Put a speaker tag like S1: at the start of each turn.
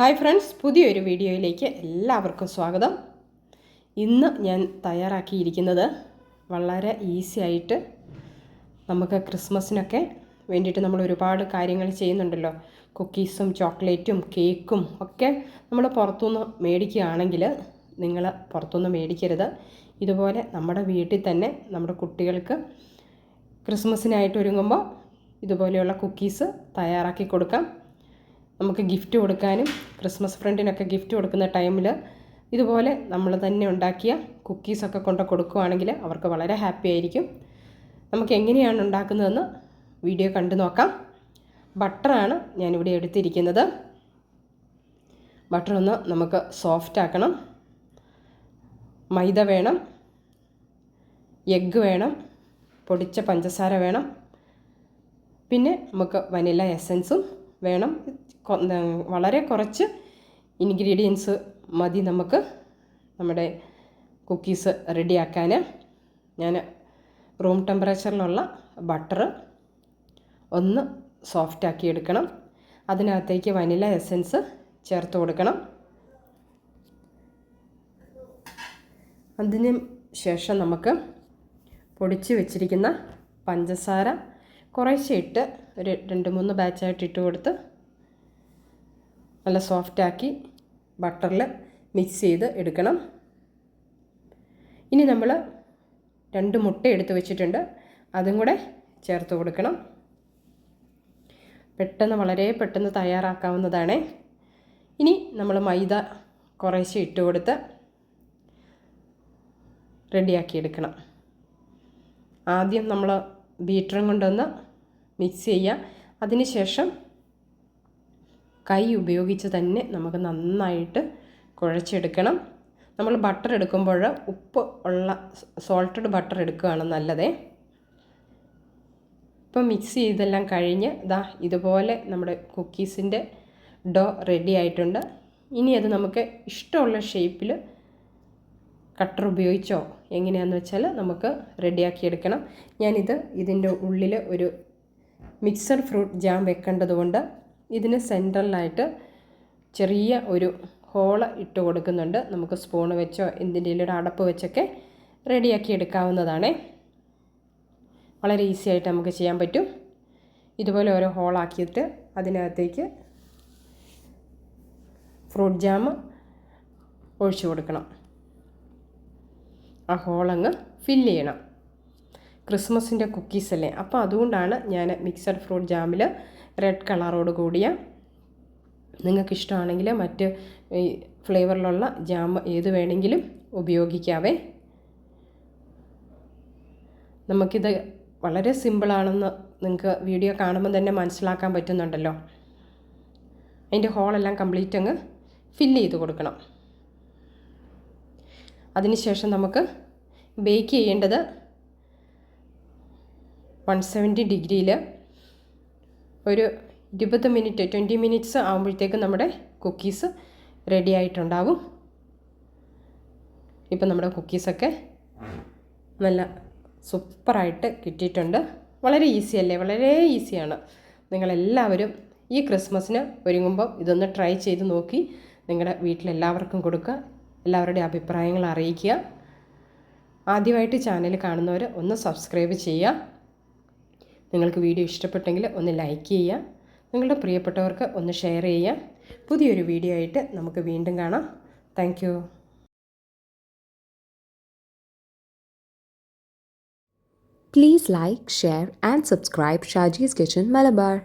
S1: Hi friends പുതിയൊരു വീഡിയോയിലേക്ക് എല്ലാവർക്കും സ്വാഗതം ഇന്ന് ഞാൻ തയ്യാറാക്കിയിരിക്കുന്നത് വളരെ ഈസി ആയിട്ട് നമുക്ക് ക്രിസ്മസിനൊക്കെ വേണ്ടിയിട്ട് നമ്മൾ ഒരുപാട് കാര്യങ്ങൾ ചെയ്യുന്നുണ്ടല്ലോ കുക്കീസും ചോക്ലേറ്റും കേക്കും ഒക്കെ നമ്മൾ പുറത്തുനിന്ന് മേടിക്കുകയാണെങ്കിൽ നിങ്ങൾ പുറത്തുനിന്ന് മേടിക്കരുത് ഇതുപോലെ നമ്മുടെ വീട്ടിൽ തന്നെ നമ്മുടെ കുട്ടികൾക്ക് ക്രിസ്മസിനായിട്ട് ഒരുങ്ങുമ്പോൾ ഇതുപോലെയുള്ള കുക്കീസ് തയ്യാറാക്കി കൊടുക്കാം നമുക്ക് ഗിഫ്റ്റ് കൊടുക്കാനും ക്രിസ്മസ് ഫ്രണ്ടിനൊക്കെ ഗിഫ്റ്റ് കൊടുക്കുന്ന ടൈമിൽ ഇതുപോലെ നമ്മൾ തന്നെ ഉണ്ടാക്കിയ കുക്കീസൊക്കെ കൊണ്ട് കൊടുക്കുവാണെങ്കിൽ അവർക്ക് വളരെ ഹാപ്പി ആയിരിക്കും നമുക്ക് എങ്ങനെയാണ് ഉണ്ടാക്കുന്നതെന്ന് വീഡിയോ കണ്ടു നോക്കാം ബട്ടറാണ് ഞാനിവിടെ എടുത്തിരിക്കുന്നത് ബട്ടർ ഒന്ന് നമുക്ക് സോഫ്റ്റ് ആക്കണം മൈദ വേണം എഗ്ഗ് വേണം പൊടിച്ച പഞ്ചസാര വേണം പിന്നെ നമുക്ക് വനില എസൻസും വേണം വളരെ കുറച്ച് ഇൻഗ്രീഡിയൻസ് മതി നമുക്ക് നമ്മുടെ കുക്കീസ് റെഡിയാക്കാൻ ഞാൻ റൂം ടെമ്പറേച്ചറിലുള്ള ബട്ടർ ഒന്ന് സോഫ്റ്റാക്കി എടുക്കണം അതിനകത്തേക്ക് വനില എസൻസ് ചേർത്ത് കൊടുക്കണം അതിന് ശേഷം നമുക്ക് പൊടിച്ച് വെച്ചിരിക്കുന്ന പഞ്ചസാര കുറേശ്ശെ ഇട്ട് ഒരു രണ്ട് മൂന്ന് ബാച്ചായിട്ട് ഇട്ട് കൊടുത്ത് നല്ല സോഫ്റ്റാക്കി ബട്ടറിൽ മിക്സ് ചെയ്ത് എടുക്കണം ഇനി നമ്മൾ രണ്ട് മുട്ട എടുത്ത് വെച്ചിട്ടുണ്ട് അതും കൂടെ ചേർത്ത് കൊടുക്കണം പെട്ടെന്ന് വളരെ പെട്ടെന്ന് തയ്യാറാക്കാവുന്നതാണ് ഇനി നമ്മൾ മൈദ കുറേശ്ശെ ഇട്ട് കൊടുത്ത് റെഡിയാക്കിയെടുക്കണം ആദ്യം നമ്മൾ ബീറ്ററും കൊണ്ടൊന്ന് മിക്സ് ചെയ്യുക അതിനുശേഷം കൈ ഉപയോഗിച്ച് തന്നെ നമുക്ക് നന്നായിട്ട് കുഴച്ചെടുക്കണം നമ്മൾ ബട്ടർ എടുക്കുമ്പോൾ ഉപ്പ് ഉള്ള സോൾട്ടഡ് ബട്ടർ എടുക്കുകയാണ് നല്ലതേ ഇപ്പം മിക്സ് ചെയ്തെല്ലാം കഴിഞ്ഞ് ദാ ഇതുപോലെ നമ്മുടെ കുക്കീസിൻ്റെ ഡോ റെഡി ആയിട്ടുണ്ട് ഇനി അത് നമുക്ക് ഇഷ്ടമുള്ള ഷേപ്പിൽ കട്ടർ ഉപയോഗിച്ചോ എങ്ങനെയാന്ന് വെച്ചാൽ നമുക്ക് റെഡിയാക്കി എടുക്കണം ഞാനിത് ഇതിൻ്റെ ഉള്ളിൽ ഒരു മിക്സർ ഫ്രൂട്ട് ജാം വെക്കേണ്ടതുകൊണ്ട് ഇതിന് സെൻട്രലായിട്ട് ചെറിയ ഒരു ഹോള് ഇട്ട് കൊടുക്കുന്നുണ്ട് നമുക്ക് സ്പൂൺ വെച്ചോ ഒരു അടപ്പ് വെച്ചൊക്കെ റെഡിയാക്കി എടുക്കാവുന്നതാണേ വളരെ ഈസി ആയിട്ട് നമുക്ക് ചെയ്യാൻ പറ്റും ഇതുപോലെ ഓരോ ഹോളാക്കിയിട്ട് അതിനകത്തേക്ക് ഫ്രൂട്ട് ജാം ഒഴിച്ചു കൊടുക്കണം ആ ഹോളങ്ങ് ഫില്ല് ചെയ്യണം ക്രിസ്മസിൻ്റെ കുക്കീസ് അല്ലേ അപ്പോൾ അതുകൊണ്ടാണ് ഞാൻ മിക്സഡ് ഫ്രൂട്ട് ജാമിൽ റെഡ് കളറോട് കൂടിയ നിങ്ങൾക്ക് ഇഷ്ടമാണെങ്കിൽ മറ്റ് ഈ ഫ്ലേവറിലുള്ള ജാം ഏത് വേണമെങ്കിലും ഉപയോഗിക്കാവേ നമുക്കിത് വളരെ സിമ്പിളാണെന്ന് നിങ്ങൾക്ക് വീഡിയോ കാണുമ്പോൾ തന്നെ മനസ്സിലാക്കാൻ പറ്റുന്നുണ്ടല്ലോ അതിൻ്റെ ഹോളെല്ലാം കംപ്ലീറ്റ് അങ്ങ് ഫില്ല് ചെയ്ത് കൊടുക്കണം അതിനുശേഷം നമുക്ക് ബേക്ക് ചെയ്യേണ്ടത് വൺ സെവൻറ്റി ഡിഗ്രിയിൽ ഒരു ഇരുപത് മിനിറ്റ് ട്വൻറ്റി മിനിറ്റ്സ് ആകുമ്പോഴത്തേക്ക് നമ്മുടെ കുക്കീസ് റെഡി ആയിട്ടുണ്ടാവും ഇപ്പം നമ്മുടെ കുക്കീസൊക്കെ നല്ല സൂപ്പറായിട്ട് കിട്ടിയിട്ടുണ്ട് വളരെ ഈസി അല്ലേ വളരെ ഈസിയാണ് നിങ്ങളെല്ലാവരും ഈ ക്രിസ്മസിന് ഒരുങ്ങുമ്പോൾ ഇതൊന്ന് ട്രൈ ചെയ്ത് നോക്കി നിങ്ങളുടെ വീട്ടിലെല്ലാവർക്കും കൊടുക്കുക എല്ലാവരുടെയും അഭിപ്രായങ്ങൾ അറിയിക്കുക ആദ്യമായിട്ട് ചാനൽ കാണുന്നവർ ഒന്ന് സബ്സ്ക്രൈബ് ചെയ്യുക നിങ്ങൾക്ക് വീഡിയോ ഇഷ്ടപ്പെട്ടെങ്കിൽ ഒന്ന് ലൈക്ക് ചെയ്യുക നിങ്ങളുടെ പ്രിയപ്പെട്ടവർക്ക് ഒന്ന് ഷെയർ ചെയ്യുക പുതിയൊരു വീഡിയോ ആയിട്ട് നമുക്ക് വീണ്ടും കാണാം thank Please like, share, and subscribe Shaji's Kitchen Malabar.